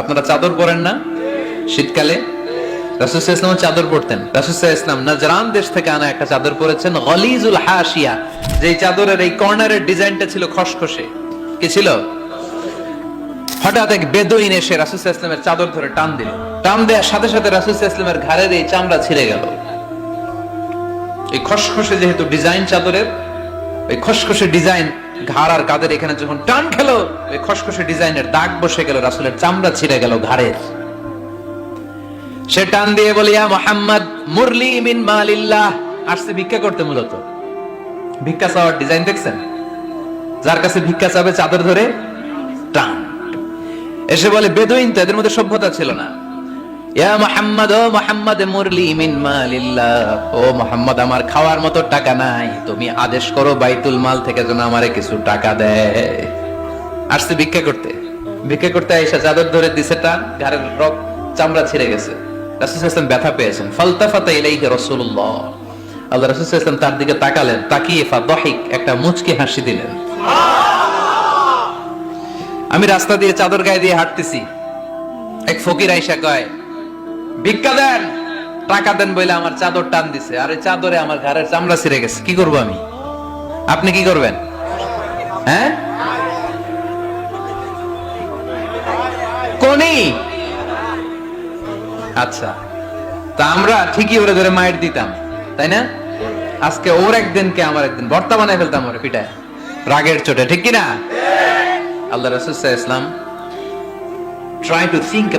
আপনারা চাদর পরেন না? শীতকালে? ইসলাম চাদর পরতেন। ইসলাম দেশ থেকে আনা একটা চাদর পরেছেন, গলিজুল হাসিয়া যে চাদরের এই কর্নারের ডিজাইনটা ছিল খসখসে। কি ছিল? হঠাৎ এক বেদইন এসে রাসুসাহ ইসলামের চাদর ধরে টান দিল। টান দেওয়ার সাথে সাথে রাসুসাহ ইসলামের ঘাড়ের এই চামড়া ছিঁড়ে গেল। এই খসখসে যেহেতু ডিজাইন চাদরের ওই খসখসে ডিজাইন ঘাড় আর কাদের এখানে যখন টান খেলো, ওই খসখসে ডিজাইনের দাগ বসে গেল, রাসুলের চামড়া ছিঁড়ে গেল ঘাড়ের। সে টান দিয়ে বলিয়া মোহাম্মদ, মুরলি মিন মালিল্লাহ। আসছে ভিক্ষা করতে মূলত। ভিক্ষা চাওয়ার ডিজাইন দেখছেন? যার কাছে ভিক্ষা চাবে চাদর ধরে, টান। এসে বলে, বেদুইন তো, এদের মধ্যে সভ্যতা ছিল না। ইয়া মোহাম্মদ, ও মোহাম্মদ, মুরলি মিন মালিল্লাহ। ও মোহাম্মদ, আমার খাওয়ার মতো টাকা নাই। তুমি আদেশ করো বাইতুল মাল থেকে যেন আমারে কিছু টাকা দেয়। আসছে ভিক্ষা করতে। ভিক্ষা করতে চাদর ধরে দিছে টান রক চামড়া ছিঁড়ে গেছে। রাসূল ব্যথা পেয়েছেন। ফালতাফাতা ইলাইহি রাসূলুল্লাহ। আল্লাহ রাসূল সাল্লাল্লাহু তার দিকে তাকালেন, তাকিয়ে ফাদহিক একটা মুচকি হাসি দিলেন। আমি রাস্তা দিয়ে চাদর গায়ে দিয়ে হাঁটতেছি। এক ফকির আইসা কয় ভিক্ষা দেন। টাকা দেন বলে আমার চাদর টান দিছে। আর এই চাদরে আমার ঘরের চামড়া ছিঁড়ে গেছে। কি করব আমি? আপনি কি করবেন? হ্যাঁ? কোনি? আচ্ছা। তা আমরা ঠিকই ওরে ধরে মায়ের দিতাম, তাই না? আজকে ওর একদিন কে আমার একদিন? বর্তা বানায় ফেলতাম ওরে পিটায়। রাগের চোটে, ঠিক কিনা? আল্লাহ রাসূল সাল্লাল্লাহু আলাইহি ওয়াসাল্লাম try to think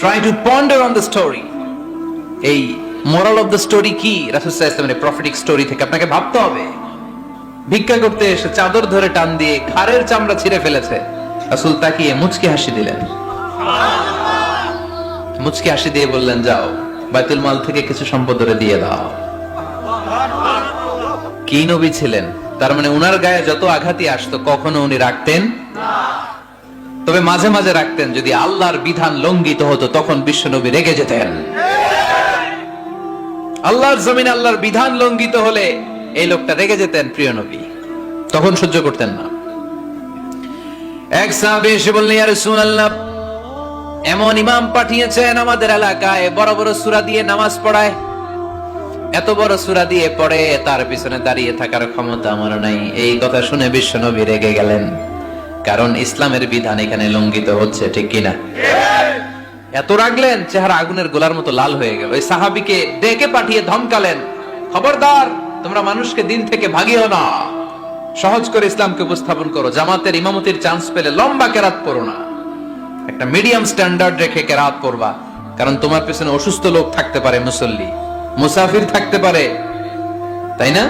try to ponder on the story. এই মোরাল অফ দ্য স্টোরি কি? রাসূল ওয়াসাল্লামের প্রফেটিক স্টোরি থেকে আপনাকে ভাবতে হবে। ভিক্ষা করতে এসে চাদর ধরে টান দিয়ে ঘাড়ের চামড়া ছিঁড়ে ফেলেছে। রাসূল তাকিয়ে মুচকি হাসি দিলেন। মুচকি হাসি দিয়ে বললেন, যাও, বাইতুল মাল থেকে কিছু সম্পদ ধরে দিয়ে দাও। কি নবী ছিলেন? তার মানে উনার গায়ে যত আঘাতই আসতো, কখনো উনি রাখতেন তবে মাঝে মাঝে রাখতেন, যদি আল্লাহর বিধান লঙ্ঘিত হতো, তখন বিশ্ব নবী রেগে যেতেন। আল্লাহর জমিন আল্লাহর বিধান লঙ্ঘিত হলে এই লোকটা রেগে যেতেন প্রিয় নবী। তখন সহ্য করতেন না। এক সাহাবী এসে বললেন, ইয়া রাসূলুল্লাহ, এমন ইমাম পাঠিয়েছেন আমাদের এলাকায়, বড় বড় সূরা দিয়ে নামাজ পড়ায়। এত বড় সূরা দিয়ে পড়ে, তার পিছনে দাঁড়িয়ে থাকার ক্ষমতা আমার নাই। এই কথা শুনে বিশ্ব নবী রেগে গেলেন। কারণ ইসলামের বিধান এখানে লঙ্ঘিত হচ্ছে, ঠিক কিনা? এত রাগলেন, চেহারা আগুনের গোলার মতো লাল হয়ে গেল। ওই সাহাবিকে ডেকে পাঠিয়ে ধমকালেন, খবরদার, তোমরা মানুষকে দিন থেকে ভাগিও না। সহজ করে ইসলামকে উপস্থাপন করো। জামাতের ইমামতির চান্স পেলে লম্বা কেরাত পড়ো না। একটা মিডিয়াম স্ট্যান্ডার্ড রেখে কেরাত পড়বা। কারণ তোমার পেছনে অসুস্থ লোক থাকতে পারে মুসল্লি। মুসাফির থাকতে পারে। তাই না?